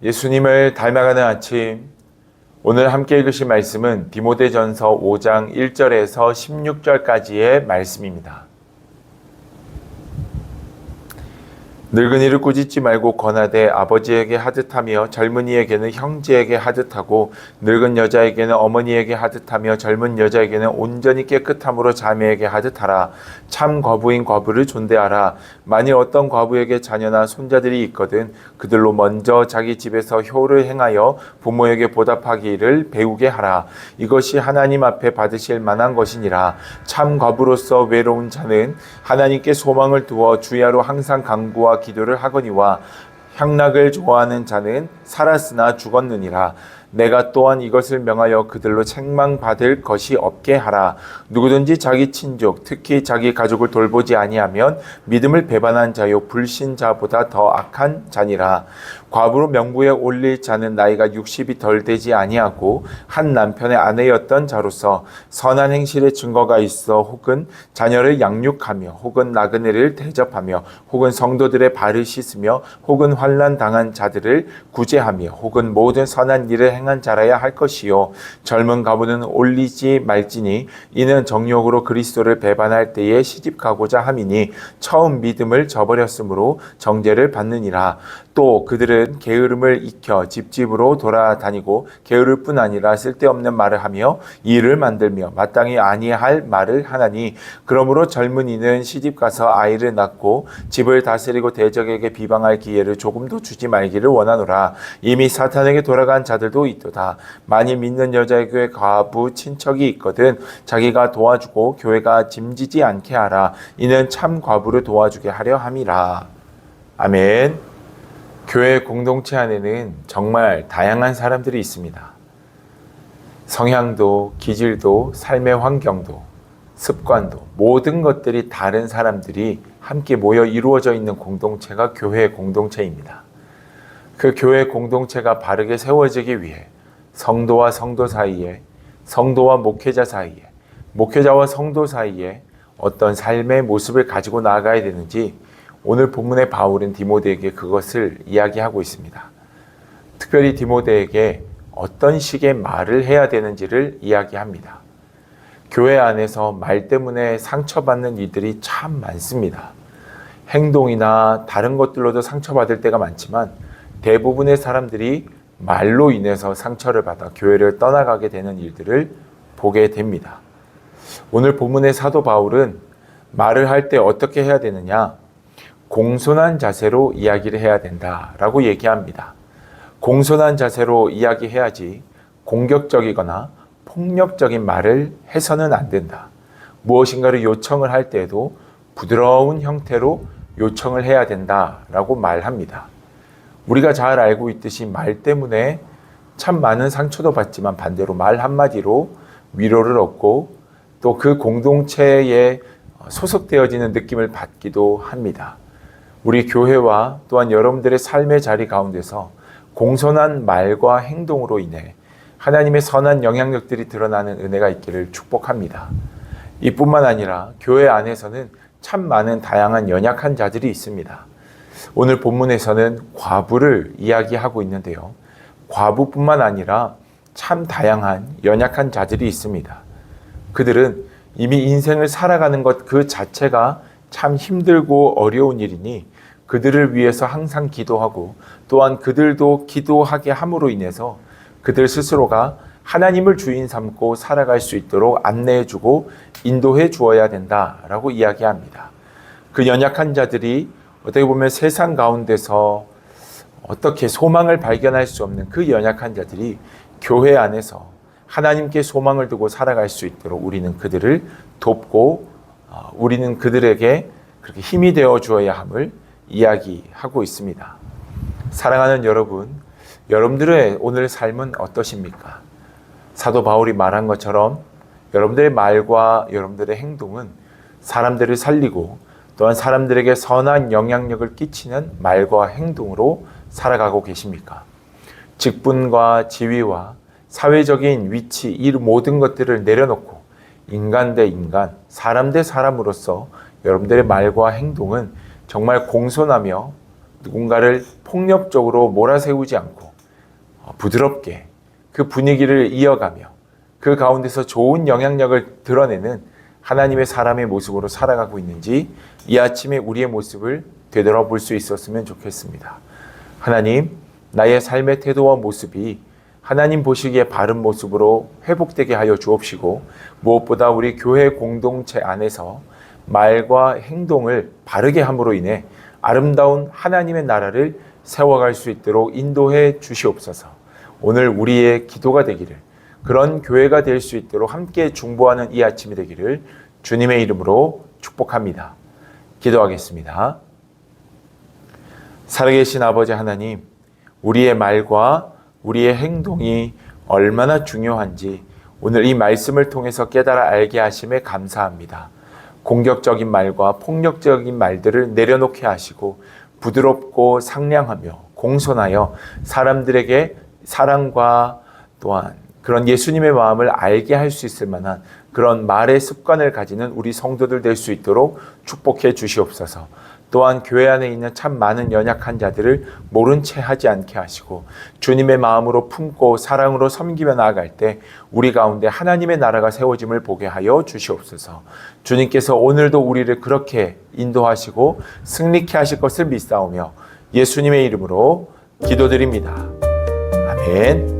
예수님을 닮아가는 아침 오늘 함께 읽으실 말씀은 디모데전서 5장 1절에서 16절까지의 말씀입니다. 늙은이를 꾸짖지 말고 권하되 아버지에게 하듯하며 젊은이에게는 형제에게 하듯하고 늙은 여자에게는 어머니에게 하듯하며 젊은 여자에게는 온전히 깨끗함으로 자매에게 하듯하라. 참 과부인 과부를 존대하라. 만일 어떤 과부에게 자녀나 손자들이 있거든 그들로 먼저 자기 집에서 효를 행하여 부모에게 보답하기를 배우게 하라. 이것이 하나님 앞에 받으실 만한 것이니라. 참 과부로서 외로운 자는 하나님께 소망을 두어 주야로 항상 강구와 기도를 하거니와 향락을 좋아하는 자는 살았으나 죽었느니라. 내가 또한 이것을 명하여 그들로 책망받을 것이 없게 하라. 누구든지 자기 친족, 특히 자기 가족을 돌보지 아니하면 믿음을 배반한 자요 불신자보다 더 악한 자니라. 과부로 명부에 올릴 자는 나이가 60이 덜 되지 아니하고 한 남편의 아내였던 자로서 선한 행실의 증거가 있어 혹은 자녀를 양육하며 혹은 나그네를 대접하며 혹은 성도들의 발을 씻으며 혹은 환난 당한 자들을 구제하며 혹은 모든 선한 일을 행한 자라야 할 것이요. 젊은 가부는 올리지 말지니 이는 정욕으로 그리스도를 배반할 때에 시집 가고자 함이니 처음 믿음을 저버렸으므로 정죄를 받느니라. 또 그들은 게으름을 익혀 집집으로 돌아다니고 게으를 뿐 아니라 쓸데없는 말을 하며 일을 만들며 마땅히 아니할 말을 하나니 그러므로 젊은이는 시집 가서 아이를 낳고 집을 다스리고 대적에게 비방할 기회를 조금도 주지 말기를 원하노라. 이미 사탄에게 돌아간 자들도 있도다 많이 믿는 여자의 교회 과부 친척이 있거든 자기가 도와주고 교회가 짐지지 않게 하라 이는 참 과부를 도와주게 하려 함이라 아멘. 교회 공동체 안에는 정말 다양한 사람들이 있습니다. 성향도, 기질도, 삶의 환경도, 습관도, 모든 것들이 다른 사람들이 함께 모여 이루어져 있는 공동체가 교회 공동체입니다. 그 교회 공동체가 바르게 세워지기 위해 성도와 성도 사이에, 성도와 목회자 사이에, 목회자와 성도 사이에 어떤 삶의 모습을 가지고 나아가야 되는지 오늘 본문의 바울은 디모데에게 그것을 이야기하고 있습니다. 특별히 디모데에게 어떤 식의 말을 해야 되는지를 이야기합니다. 교회 안에서 말 때문에 상처받는 이들이 참 많습니다. 행동이나 다른 것들로도 상처받을 때가 많지만 대부분의 사람들이 말로 인해서 상처를 받아 교회를 떠나가게 되는 일들을 보게 됩니다. 오늘 본문의 사도 바울은 말을 할 때 어떻게 해야 되느냐? 공손한 자세로 이야기를 해야 된다라고 얘기합니다. 공손한 자세로 이야기해야지 공격적이거나 폭력적인 말을 해서는 안 된다. 무엇인가를 요청을 할 때에도 부드러운 형태로 요청을 해야 된다라고 말합니다. 우리가 잘 알고 있듯이 말 때문에 참 많은 상처도 받지만 반대로 말 한마디로 위로를 얻고 또 그 공동체에 소속되어지는 느낌을 받기도 합니다. 우리 교회와 또한 여러분들의 삶의 자리 가운데서 공손한 말과 행동으로 인해 하나님의 선한 영향력들이 드러나는 은혜가 있기를 축복합니다. 이뿐만 아니라 교회 안에서는 참 많은 다양한 연약한 자들이 있습니다. 오늘 본문에서는 과부를 이야기하고 있는데요. 과부뿐만 아니라 참 다양한 연약한 자들이 있습니다. 그들은 이미 인생을 살아가는 것 그 자체가 참 힘들고 어려운 일이니 그들을 위해서 항상 기도하고 또한 그들도 기도하게 함으로 인해서 그들 스스로가 하나님을 주인 삼고 살아갈 수 있도록 안내해 주고 인도해 주어야 된다라고 이야기합니다. 그 연약한 자들이 어떻게 보면 세상 가운데서 어떻게 소망을 발견할 수 없는 그 연약한 자들이 교회 안에서 하나님께 소망을 두고 살아갈 수 있도록 우리는 그들을 돕고 어, 우리는 그들에게 그렇게 힘이 되어 주어야 함을 이야기하고 있습니다. 사랑하는 여러분, 여러분들의 오늘 삶은 어떠십니까? 사도 바울이 말한 것처럼 여러분들의 말과 여러분들의 행동은 사람들을 살리고 또한 사람들에게 선한 영향력을 끼치는 말과 행동으로 살아가고 계십니까? 직분과 지위와 사회적인 위치, 이 모든 것들을 내려놓고 인간 대 인간, 사람 대 사람으로서 여러분들의 말과 행동은 정말 공손하며 누군가를 폭력적으로 몰아세우지 않고 어, 부드럽게 그 분위기를 이어가며 그 가운데서 좋은 영향력을 드러내는 하나님의 사람의 모습으로 살아가고 있는지 이 아침에 우리의 모습을 되돌아볼 수 있었으면 좋겠습니다. 하나님, 나의 삶의 태도와 모습이 하나님 보시기에 바른 모습으로 회복되게 하여 주옵시고 무엇보다 우리 교회 공동체 안에서 말과 행동을 바르게 함으로 인해 아름다운 하나님의 나라를 세워갈 수 있도록 인도해 주시옵소서. 오늘 우리의 기도가 되기를 그런 교회가 될 수 있도록 함께 중보하는 이 아침이 되기를 주님의 이름으로 축복합니다. 기도하겠습니다. 살아계신 아버지 하나님, 우리의 말과 우리의 행동이 얼마나 중요한지 오늘 이 말씀을 통해서 깨달아 알게 하심에 감사합니다. 공격적인 말과 폭력적인 말들을 내려놓게 하시고 부드럽고 상냥하며 공손하여 사람들에게 사랑과 또한 그런 예수님의 마음을 알게 할 수 있을 만한 그런 말의 습관을 가지는 우리 성도들 될 수 있도록 축복해 주시옵소서. 또한 교회 안에 있는 참 많은 연약한 자들을 모른 채 하지 않게 하시고 주님의 마음으로 품고 사랑으로 섬기며 나아갈 때 우리 가운데 하나님의 나라가 세워짐을 보게 하여 주시옵소서. 주님께서 오늘도 우리를 그렇게 인도하시고 승리케 하실 것을 믿사오며 예수님의 이름으로 기도드립니다. 아멘.